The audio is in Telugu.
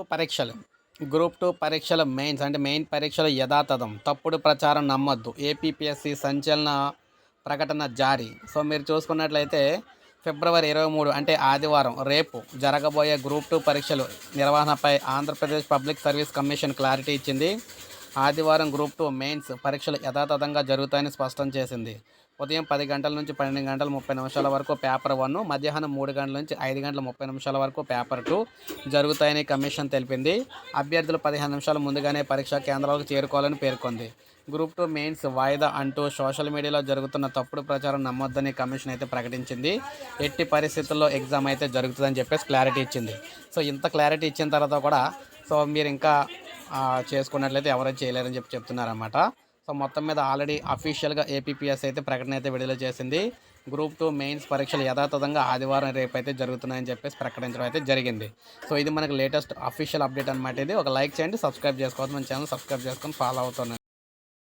టూ పరీక్షలు. గ్రూప్ టూ పరీక్షల మెయిన్స్ అంటే మెయిన్ పరీక్షలు యథాతథం. తప్పుడు ప్రచారం నమ్మొద్దు. ఏపీపీఎస్సి సంచలన ప్రకటన జారీ. సో మీరు చూసుకున్నట్లయితే ఫిబ్రవరి ఇరవై మూడు అంటే ఆదివారం రేపు జరగబోయే గ్రూప్ టూ పరీక్షలు నిర్వహణపై Andhra Pradesh public service commission clarity ఇచ్చింది. ఆదివారం గ్రూప్ టూ మెయిన్స్ పరీక్షలు యథాతథంగా జరుగుతాయని స్పష్టం చేసింది. ఉదయం పది గంటల నుంచి పన్నెండు గంటల ముప్పై నిమిషాల వరకు పేపర్ వన్ మధ్యాహ్నం మూడు గంటల నుంచి ఐదు గంటల ముప్పై నిమిషాల వరకు పేపర్ టూ జరుగుతాయని కమిషన్ తెలిపింది. అభ్యర్థులు పదిహేను నిమిషాల ముందుగానే పరీక్షా కేంద్రాలకు చేరుకోవాలని పేర్కొంది. గ్రూప్ టూ మెయిన్స్ వాయిదా అంటూ సోషల్ మీడియాలో జరుగుతున్న తప్పుడు ప్రచారం నమ్మొద్దని కమిషన్ అయితే ప్రకటించింది. ఎట్టి పరిస్థితుల్లో ఎగ్జామ్ అయితే జరుగుతుందని చెప్పేసి క్లారిటీ ఇచ్చింది. సో ఇంత క్లారిటీ ఇచ్చిన తర్వాత కూడా సో మీరు ఇంకా చేసుకున్నట్లయితే ఎవరైతే చేయలేరని చెప్పి చెప్తున్నారన్నమాట. సో మొత్తం మీద ఆల్రెడీ అఫీషియల్గా ఏపీపీఎస్ అయితే ప్రకటన అయితే విడుదల చేసింది. గ్రూప్ టూ మెయిన్స్ పరీక్షలు యథాతథంగా ఆదివారం రేపు అయితే జరుగుతున్నాయని చెప్పేసి ప్రకటించడం అయితే జరిగింది. సో ఇది మనకు లేటెస్ట్ అఫీషియల్ అప్డేట్ అనమాట ఇది. ఒక లైక్ చేయండి సబ్స్క్రైబ్ చేసుకోవద్దు. మన ఛానల్ సబ్స్క్రైబ్ చేసుకొని ఫాలో అవుతున్నాను